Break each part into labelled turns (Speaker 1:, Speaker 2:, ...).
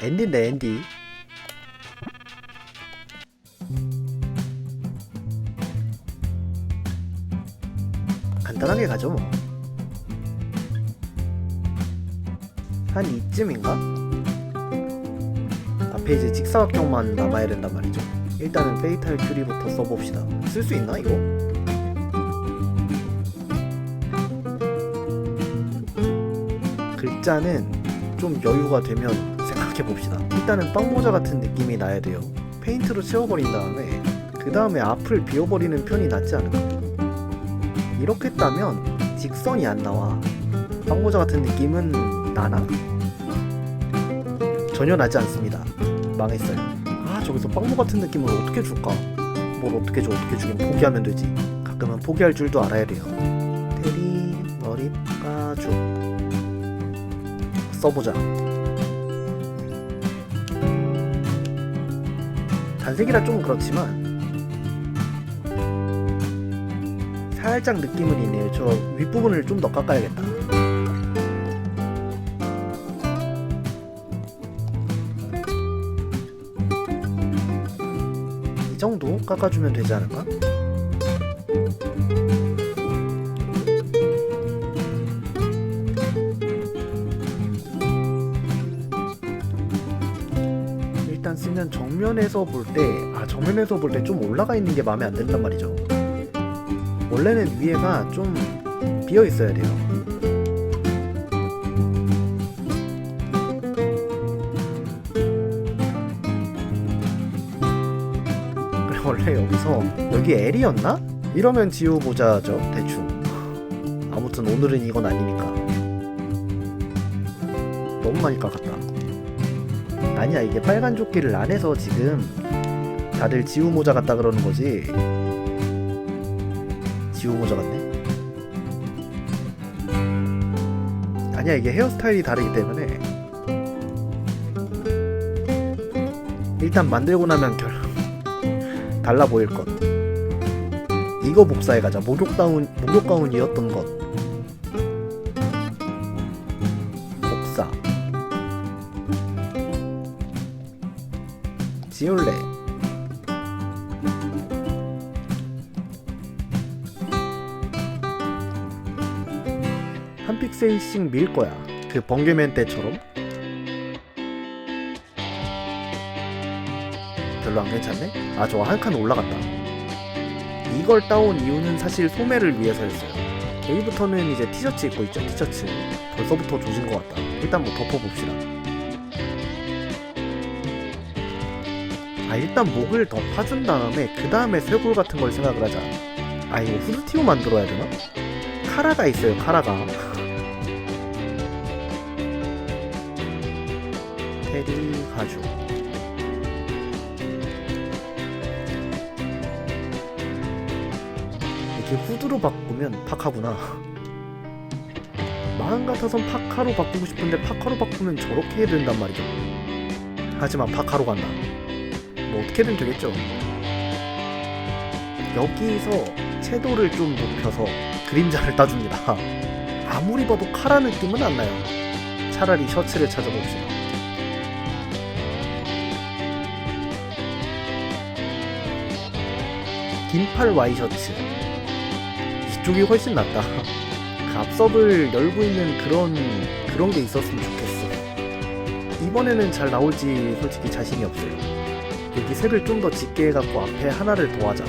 Speaker 1: 앤디인데 앤디 간단하게 가죠 뭐. 한 이쯤인가? 앞에 이제 직사각형만 남아야 된단 말이죠. 일단은 페이탈 큐리부터 써봅시다. 쓸 수 있나 이거? 글자는 좀 여유가 되면 생각해 봅시다. 일단은 빵모자 같은 느낌이 나야 돼요. 페인트로 채워버린 다음에 그 다음에 앞을 비워버리는 편이 낫지 않을까? 이렇게 따면 직선이 안 나와. 빵모자 같은 느낌은 나나? 전혀 나지 않습니다. 망했어요. 아 저기서 빵모 같은 느낌을 어떻게 줄까? 뭘 어떻게 줘 어떻게 주긴 포기하면 되지. 가끔은 포기할 줄도 알아야 돼요. 테리 머리 가죽 써보자. 단색이라 좀 그렇지만 살짝 느낌은 있네요. 저 윗부분을 좀 더 깎아야겠다. 이 정도 깎아주면 되지 않을까? 쓰면 정면에서 볼 때, 아, 정면에서 볼 때 좀 올라가 있는 게 마음에 안 든단 말이죠. 원래는 위에가 좀 비어 있어야 돼요. 그래, 원래 여기서, 여기 L이었나? 이러면 지워보자죠, 대충. 아무튼 오늘은 이건 아니니까. 너무 많이 깎았다. 아니야 이게 빨간 조끼를 안 해서 지금 다들 지우 모자 같다 그러는 거지. 지우 모자 같네. 아니야 이게 헤어스타일이 다르기 때문에. 일단 만들고 나면 결 달라 보일 것. 이거 복사해 가자. 목욕 가운 목욕 가운이었던 것 지울래. 한 픽셀씩 밀 거야. 그 번개맨 때처럼? 별로 안 괜찮네? 아 저거 한 칸 올라갔다. 이걸 따온 이유는 사실 소매를 위해서였어요. 여기부터는 이제 티셔츠 입고 있죠 티셔츠. 벌써부터 조진 것 같다. 일단 뭐 덮어봅시다 일단 목을 더 파준 다음에 그 다음에 쇄골 같은 걸 생각을 하자. 아 이거 후드티오 만들어야 되나? 카라가 있어요 카라가. 테리 가죽. 이렇게 후드로 바꾸면 파카구나. 마음 같아선 파카로 바꾸고 싶은데 파카로 바꾸면 저렇게 해야 된단 말이죠. 하지만 파카로 간다 뭐 어떻게든 되겠죠. 여기서 채도를 좀 높여서 그림자를 따줍니다. 아무리 봐도 카라 느낌은 안 나요. 차라리 셔츠를 찾아봅시다. 긴팔 와이셔츠. 이쪽이 훨씬 낫다. 갑섭을 열고 있는 그런 그런 게 있었으면 좋겠어. 이번에는 잘 나올지 솔직히 자신이 없어요. 여기 색을 좀 더 짙게 해갖고 앞에 하나를 더 하자.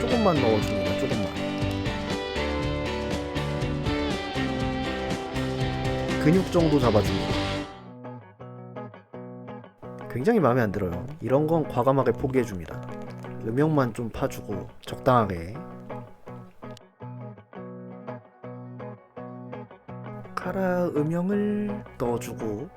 Speaker 1: 조금만 넣어줍니다. 조금만. 근육 정도 잡아줍니다. 굉장히 마음에 안 들어요. 이런 건 과감하게 포기해 줍니다. 음영만 좀 파주고 적당하게. 카라 음영을 넣어주고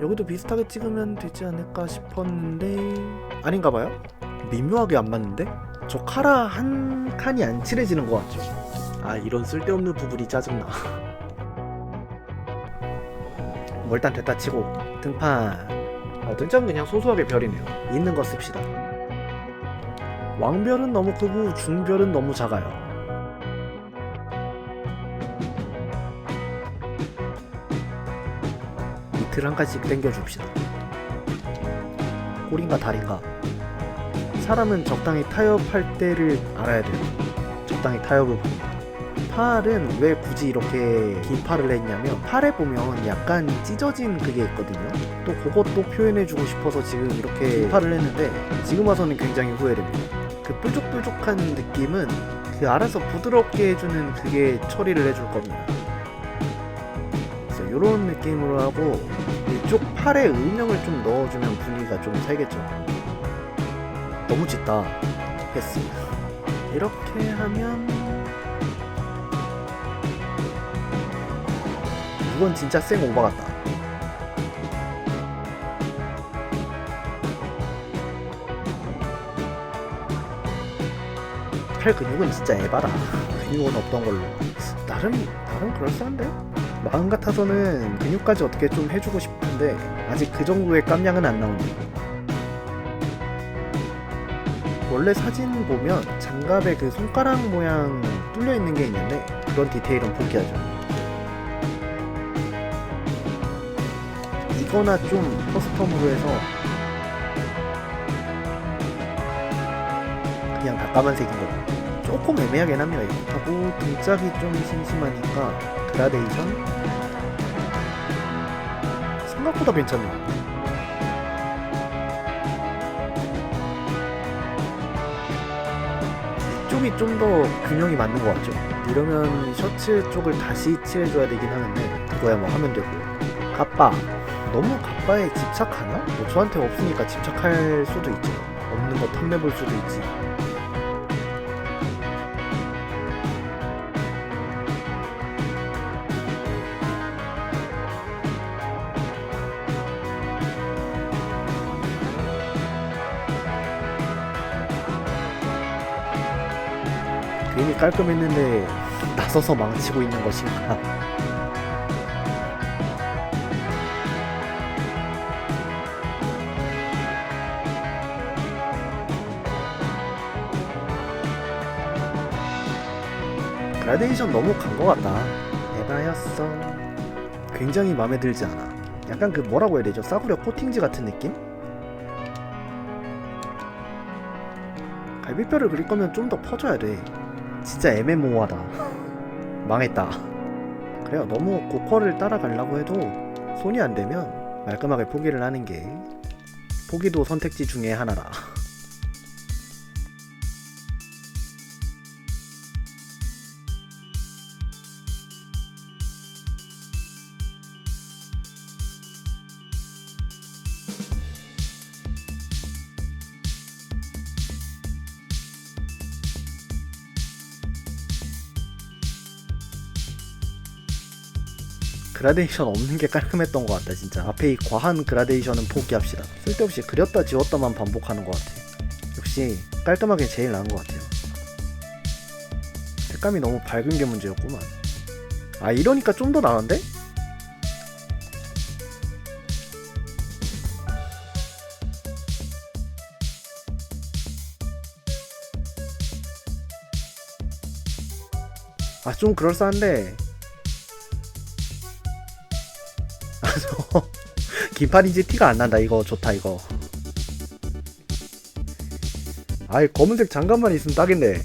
Speaker 1: 여기도 비슷하게 찍으면 되지 않을까 싶었는데 아닌가 봐요? 미묘하게 안 맞는데? 저 카라 한 칸이 안 칠해지는 것 같죠? 아 이런 쓸데없는 부분이 짜증나 뭐 일단 됐다 치고 등판 어, 등짝은 그냥 소소하게 별이네요. 있는 거 씁시다. 왕별은 너무 크고 중별은 너무 작아요. 이틀 한 칸씩 땡겨줍시다. 꼬린가 다리인가? 사람은 적당히 타협할 때를 알아야 돼요. 적당히 타협을 봅니다 팔은 왜 굳이 이렇게 긴 팔을 했냐면 팔에 보면 약간 찢어진 그게 있거든요. 또 그것도 표현해주고 싶어서 지금 이렇게 긴 팔을 했는데 지금 와서는 굉장히 후회됩니다 그 뾰족뾰족한 느낌은 그 알아서 부드럽게 해주는 그게 처리를 해줄 겁니다. 그래서 이런 느낌으로 하고 이쪽 팔에 음영을 좀 넣어주면 분위기가 좀 살겠죠. 너무 짙다. 패스 이렇게 하면 이건 진짜 생 오바 같다. 팔 근육은 진짜 에바다. 근육은 없던 걸로. 나름 나름 그럴싸한데? 마음 같아서는 근육까지 어떻게 좀 해주고 싶은데 아직 그 정도의 깜냥은 안 나오네요 원래 사진 보면 장갑에 그 손가락 모양 뚫려 있는 게 있는데 그런 디테일은 포기하죠. 이거나 좀 커스텀으로 해서 그냥 다 까만색인 거고 조금 애매하긴 합니다. 이거. 하고 등짝이 좀 심심하니까 그라데이션 생각보다 괜찮네요. 이쪽이 좀 더 균형이 맞는 것 같죠? 이러면 셔츠 쪽을 다시 칠해줘야 되긴 하는데 그거야 뭐 하면 되고요. 가빠 너무 가빠에 집착하나? 뭐 저한테 없으니까 집착할 수도 있죠. 없는 거 탐내볼 수도 있지. 괜히 깔끔했는데 나서서 망치고 있는 것인가? 그라데이션 너무 간 것 같다. 에바였어. 굉장히 마음에 들지 않아. 약간 그 뭐라고 해야 되죠? 싸구려 코팅지 같은 느낌? 갈비뼈를 그릴 거면 좀 더 퍼줘야 돼. 진짜 애매모호하다. 망했다. 그래요. 너무 고퀄을 따라가려고 해도 손이 안 되면 말끔하게 포기를 하는 게 포기도 선택지 중에 하나라. 그라데이션 없는 게 깔끔했던 것 같다 진짜. 앞에 이 과한 그라데이션은 포기합시다. 쓸데없이 그렸다 지웠다만 반복하는 것 같아. 역시 깔끔하게 제일 나은 것 같아요. 색감이 너무 밝은 게 문제였구만. 아 이러니까 좀 더 나은데? 아 좀 그럴싸한데 긴팔인지 티가 안 난다. 이거 좋다 이거. 아이 검은색 장갑만 있으면 딱인데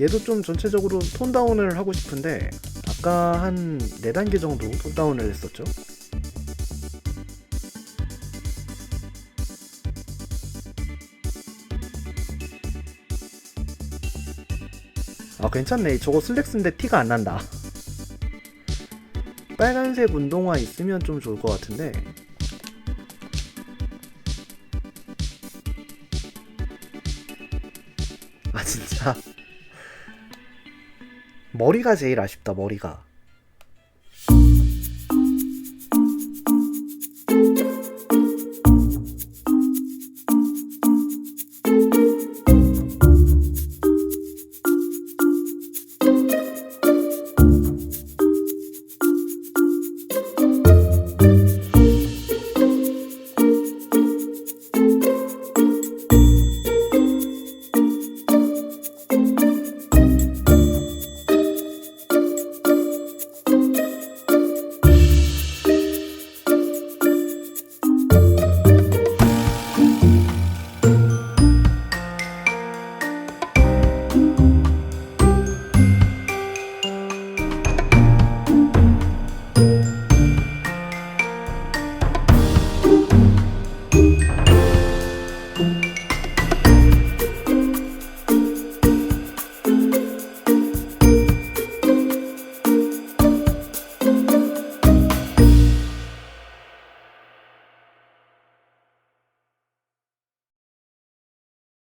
Speaker 1: 얘도 좀 전체적으로 톤 다운을 하고 싶은데 아까 한 4단계 정도 톤 다운을 했었죠 아 괜찮네. 저거 슬랙스인데 티가 안 난다. 빨간색 운동화 있으면 좀 좋을 것 같은데. 아 진짜. 머리가 제일 아쉽다 머리가